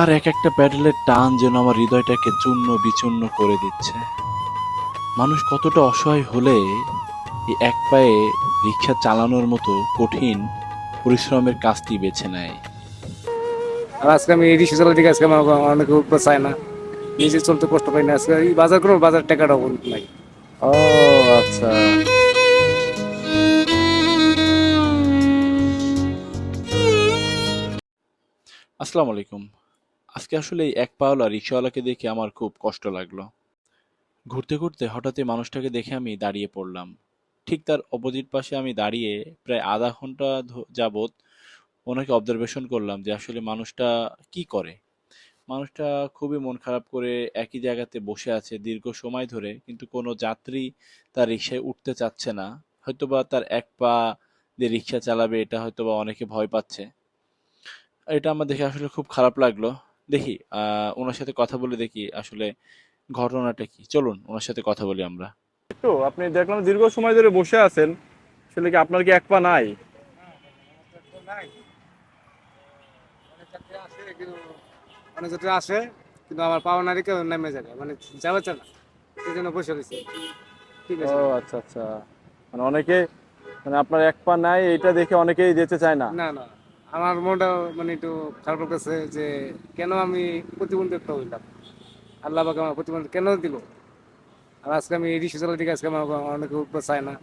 তার এক একটা প্যাডেলের টান যেন আমার হৃদয়টাকে চূর্ণ বিচূর্ণ করে দিচ্ছে। মানুষ কতটা অসহায় হলে এই এক পায়ে রিক্সা চালানোর মতো কঠিন পরিশ্রমের কাজটি বেছে নেয়। আর আজকে আমি এই রিক্সা চালাতে আজকে আমার অনেকে উঠতে চায় না। নিজে চলতে কষ্ট পাই না। আজকে এই বাজার করব বাজার টাকাটা নাই। ও আচ্ছা। আসসালামু আলাইকুম। আজকে আসলে এই এক পাওলা রিক্সাওয়ালাকে দেখে আমার খুব কষ্ট লাগল। ঘুরতে ঘুরতে হঠাৎই মানুষটাকে দেখে আমি দাঁড়িয়ে পড়লাম। ঠিক তার অপোজিট পাশে আমি দাঁড়িয়ে প্রায় আধা ঘণ্টা যাবত ওনাকে অবজারভেশন করলাম যে আসলে মানুষটা কি করে। মানুষটা খুবই মন খারাপ করে একই জায়গাতে বসে আছে দীর্ঘ সময় ধরে, কিন্তু কোনো যাত্রী তার রিক্সায় উঠতে চাচ্ছে না। হয়তোবা তার এক পা দিয়ে রিক্সা চালাবে, এটা হয়তোবা অনেকে ভয় পাচ্ছে। এটা আমার দেখে আসলে খুব খারাপ লাগল। দেখি আহ ওনার সাথে কথা বলে দেখি আসলে ঘটনাটা কি। চলুন ওনার সাথে কথা বলি আমরা। তো আপনি দেখলাম দীর্ঘ সময় ধরে বসে আছেন। আসলে কি আপনার কি এক পা নাই? অনেক যাত্রী আসে কিন্তু আমার পাওয়া না রেখে নেমে যাবে মানে যাবে না। সেই জন্য বসে রয়েছে। ঠিক আছে। ও আচ্ছা আচ্ছা। মানে অনেকে মানে আপনার এক পা নাই এটা দেখে অনেকেই যেতে চায় না না না। আমার মনটা মানে একটু খারাপ লাগতেছে যে কেন আমি প্রতিবন্ধকতা হইলাম? আল্লাহ বাকে আমার প্রতিবন্ধক কেন দিল? আর আজকে আমি এই রিক্সা চালাতে আজকে আমার অনেকে উঠতে চায় না।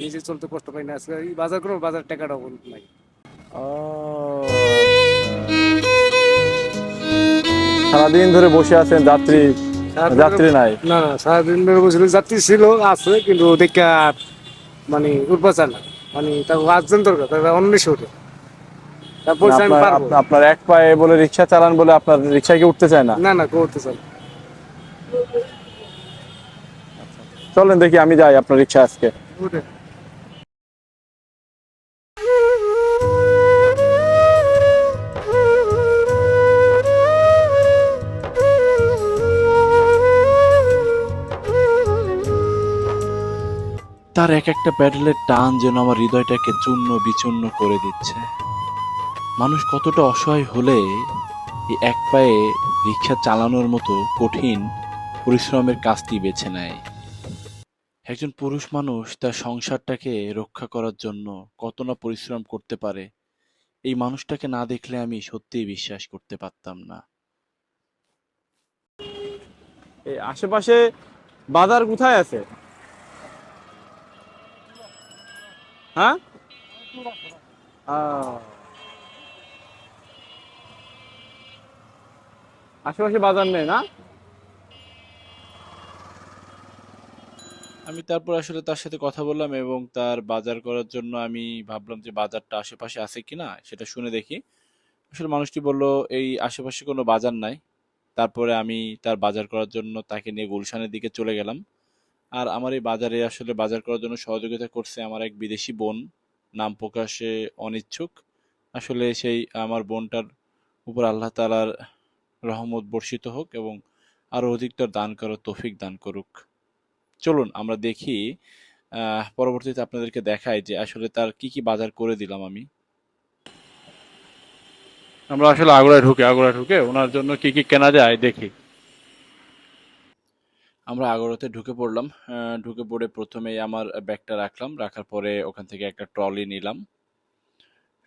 নিজে চলতে কষ্ট পাই না। আজকে এই বাজার করব বাজার টাকাটা নাই। সারাদিন ধরে বসে আছেন যাত্রী? যাত্রী নাই? না না সারাদিন ধরে বসে যাত্রী ছিল আছে কিন্তু দেখে মানে উঠতে চায় না। মানে তার আটজন দরকার তার উঠে আমি আপনার এক পায়ে বলে রিক্সা চালান বলে আপনার রিক্সায় কি উঠতে চায় না? না না চায় চলেন দেখি আমি যাই আপনার রিক্সা আজকে। তার এক একটা প্যাডেলের টান যেন আমার হৃদয়টাকে চূর্ণ বিচূর্ণ করে দিচ্ছে। মানুষ কতটা অসহায় হলে এক পায়ে রিক্সা চালানোর মতো কঠিন পরিশ্রমের কাজটি বেছে নেয়। একজন পুরুষ মানুষ তার সংসারটাকে রক্ষা করার জন্য কত না পরিশ্রম করতে পারে, এই মানুষটাকে না দেখলে আমি সত্যিই বিশ্বাস করতে পারতাম না। এই আশেপাশে বাজার কোথায় আছে? হ্যাঁ? আশেপাশে বাজার নেই না? আমি তারপর আসলে তার সাথে কথা বললাম এবং তার বাজার করার জন্য আমি ভাবলাম যে বাজারটা আশেপাশে আছে কিনা সেটা শুনে দেখি। আসলে মানুষটি বলল, এই আশেপাশে কোনো বাজার নাই। তারপরে আমি তার বাজার করার জন্য তাকে নিয়ে গুলশানের দিকে চলে গেলাম। আর আমার এই বাজারে আসলে বাজার করার জন্য সহযোগিতা করছে আমার এক বিদেশি বোন, নাম প্রকাশে অনিচ্ছুক। আসলে সেই আমার বোনটার উপর আল্লাহ তাআলার রহমত বর্ষিত হোক এবং আরও অধিকতর দান করার তৌফিক দান করুক। চলুন, আমরা দেখি পরবর্তীতে আপনাদেরকে দেখাই যে আসলে তার কি কি বাজার করে দিলাম আমি। আমরা আসলে আগুড়ায় ঢুকে আগুড়ায় ঢুকে ওনার জন্য কি কি কেনা যায় দেখি। আমরা আগরতে ঢুকে পড়লাম ঢুকে পড়ে প্রথমেই আমার ব্যাগটা রাখলাম, রাখার পরে ওখান থেকে একটা ট্রলি নিলাম।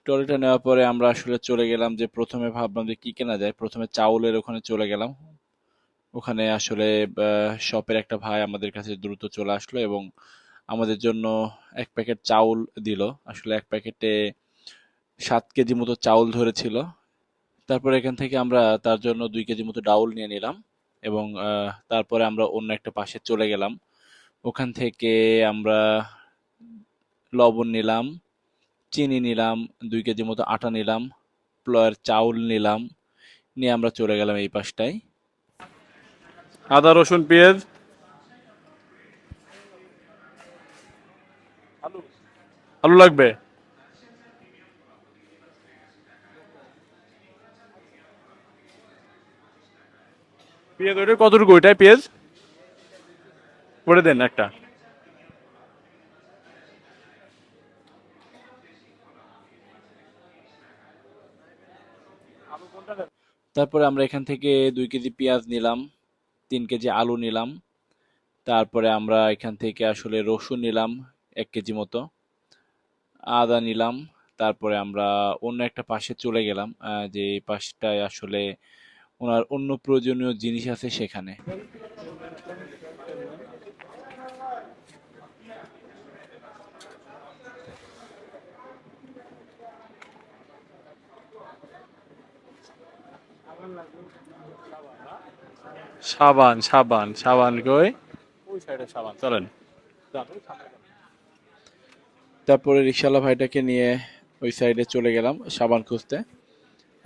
ট্রলিটা নেওয়ার পরে আমরা আসলে চলে গেলাম যে প্রথমে ভাবলাম যে কি কেনা যায়। প্রথমে চাউলের ওখানে চলে গেলাম। ওখানে আসলে শপের একটা ভাই আমাদের কাছে দ্রুত চলে আসলো এবং আমাদের জন্য এক প্যাকেট চাউল দিল। আসলে এক প্যাকেটে সাত কেজি মতো চাউল ধরেছিল। তারপরে এখান থেকে আমরা তার জন্য দুই কেজি মতো ডাউল নিয়ে নিলাম এবং তারপরে আমরা অন্য একটা পাশে চলে গেলাম। ওখান থেকে আমরা লবণ নিলাম। চিনি নিলাম, দুই কেজি মতো আটা নিলাম, প্লয়ের চাউল নিলাম, নিয়ে আমরা চলে গেলাম এই পাশটায়। আদা, রসুন, পেঁয়াজ। আলু লাগবে? পেঁয়াজ ওইটা কতটুকু? ওইটাই পেঁয়াজ? করে দেন একটা। তারপরে আমরা এখান থেকে দুই কেজি পেঁয়াজ নিলাম, তিন কেজি আলু নিলাম, তারপরে আমরা এখান থেকে আসলে রসুন নিলাম এক কেজি মতো, আদা নিলাম, তারপরে আমরা অন্য একটা পাশে চলে গেলাম যে পাশটায় আসলে ওনার অন্য প্রয়োজনীয় জিনিস আছে সেখানে। সাবান সাবান সাবান কই? ওই সাইডে সাবান চলেন। তারপরে রিক্সাওয়ালা ভাইটাকে নিয়ে ওই সাইডে চলে গেলাম সাবান খুঁজতে।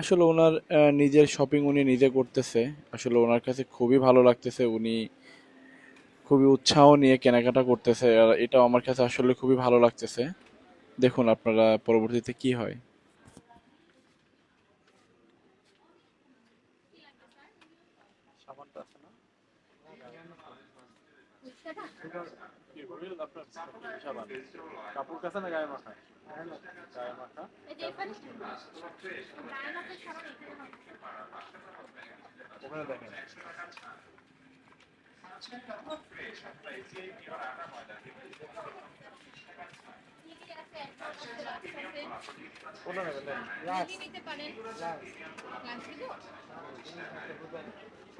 আসলে ওনার নিজের শপিং উনি নিজে করতেছে। আসলে ওনার কাছে খুবই ভালো লাগতেছে। উনি খুবই উৎসাহ নিয়ে কেনাকাটা করতেছে। আর এটাও আমার কাছে আসলে খুবই ভালো লাগতেছে। দেখুন আপনারা পরবর্তীতে কি হয়। কাপড় কাছে না গায়ে মাখা গায়ে মাখা। ওখানে দেখেন। কোনটা নেবেন নিতে পারেন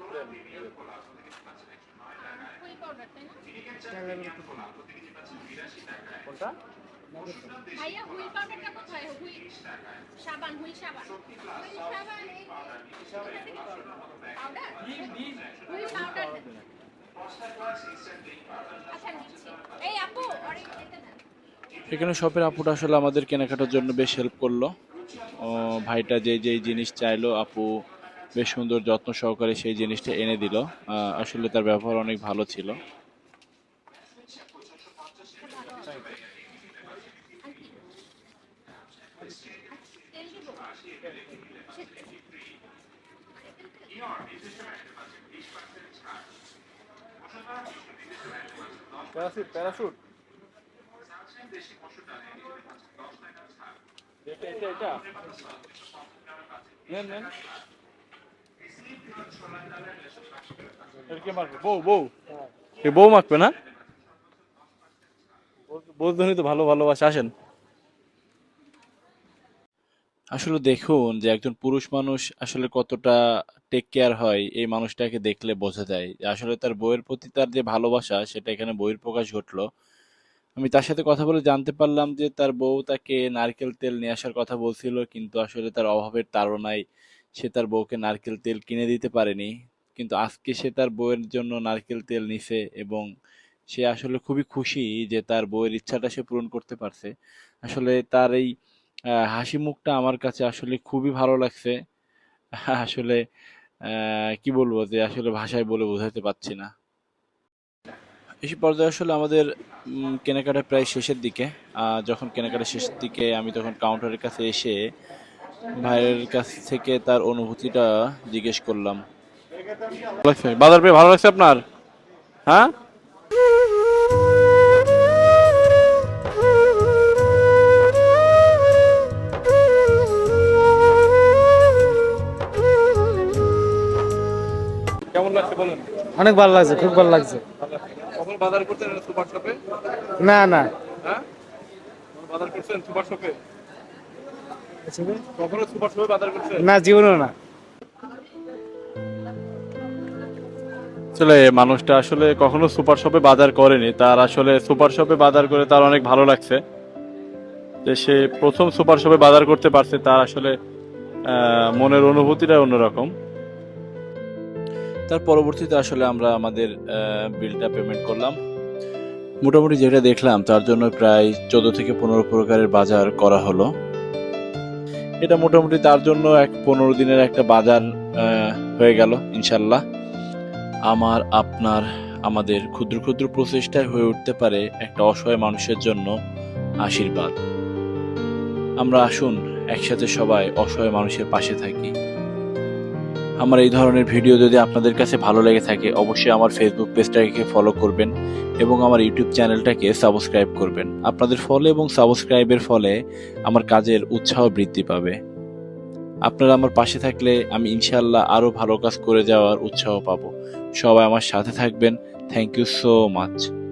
হুইল পাউডার তাই না কোনটা? ভাইয়া হুইল পাউডারটা কোথায়? হুইল সাবান হুইল সাবান। হুইল সাবান এই পাউডার? Wheel powder. আচ্ছা এই আপু আর এই- এটা দেন এখানে শপের আপুটা আসলে আমাদের কেনাকাটার জন্য বেশ হেল্প করল। ও, ভাইটা যে যেই জিনিস চাইলো আপু বেশ সুন্দর যত্ন সহকারে সেই জিনিসটা এনে দিল। আসলে তার ব্যবহার অনেক ভালো ছিল। এটা এটা। নেন নেন। বউ মাখবে না? তো ভালো আসেন। আসলে দেখুন যে একজন পুরুষ মানুষ আসলে কতটা টেক কেয়ার হয় এই মানুষটাকে দেখলে বোঝা যায়। আসলে তার বইয়ের প্রতি তার যে ভালোবাসা, সেটা এখানে বইয়ের প্রকাশ ঘটলো। আমি তার সাথে কথা বলে জানতে পারলাম যে তার বউ তাকে নারকেল তেল নিয়ে আসার কথা বলছিল, কিন্তু আসলে তার অভাবের তাড়নায় সে তার বউকে নারকেল তেল কিনে দিতে পারেনি, কিন্তু আজকে সে তার বউয়ের জন্য নারকেল তেল নিছে এবং সে আসলে খুবই খুশি যে তার বউয়ের ইচ্ছাটা সে পূরণ করতে পারছে। আসলে তার এই হাসি মুখটা আমার কাছে আসলে খুবই ভালো লাগছে। আসলে কি বলব যে আসলে ভাষায় বলে বোঝাতে পারছি না। এই পর্যায়ে আসলে আমাদের কেনাকাটা প্রায় শেষের দিকে। যখন কেনাকাটা শেষের দিকে আমি তখন কাউন্টারের কাছে এসে ভাইয়ের কাছ থেকে তার অনুভূতিটা জিজ্ঞেস করলাম। বাজার পেয়ে ভালো লাগছে আপনার? হ্যাঁ? কেমন লাগছে বলেন? অনেক ভালো লাগছে খুব ভালো লাগছে। কখন বাজার করছেন সুপার শপে? না না। হ্যাঁ? বাজার করছেন সুপার শপে? কখনো সুপার শপে বাজার করছেন না জীবনও না। আসলে মানুষটা আসলে কখনো সুপার শপে বাজার করেনি। তার আসলে সুপার শপে বাজার করে তার অনেক ভালো লাগছে। যে সে প্রথম সুপার শপে বাজার করতে পারছে তার আসলে আহ, মনের অনুভূতিটা অন্যরকম। তার পরবর্তীতে আসলে আমরা আমাদের বিলটা পেমেন্ট করলাম। মোটামুটি যেটা দেখলাম তার জন্য প্রায় চোদ্দ থেকে পনেরো প্রকারের বাজার করা হলো। এটা মোটামুটি তার জন্য এক পনেরো দিনের একটা বাজার হয়ে গেল, ইনশাল্লাহ। আমার, আপনার, আমাদের ক্ষুদ্র ক্ষুদ্র প্রচেষ্টায় হয়ে উঠতে পারে একটা অসহায় মানুষের জন্য আশীর্বাদ। আমরা আসুন, একসাথে সবাই অসহায় মানুষের পাশে থাকি। আমার এই ধরনের ভিডিও যদি আপনাদের কাছে ভালো লেগে থাকে, অবশ্যই আমার ফেসবুক পেজটাকে ফলো করবেন এবং আমার ইউটিউব চ্যানেলটাকে সাবস্ক্রাইব করবেন। আপনাদের ফলে এবং সাবস্ক্রাইবের ফলে আমার কাজের উৎসাহ বৃদ্ধি পাবে। আপনারা আমার পাশে থাকলে আমি ইনশাল্লাহ আরও ভালো কাজ করে যাওয়ার উৎসাহ পাবো। সবাই আমার সাথে থাকবেন। Thank you so much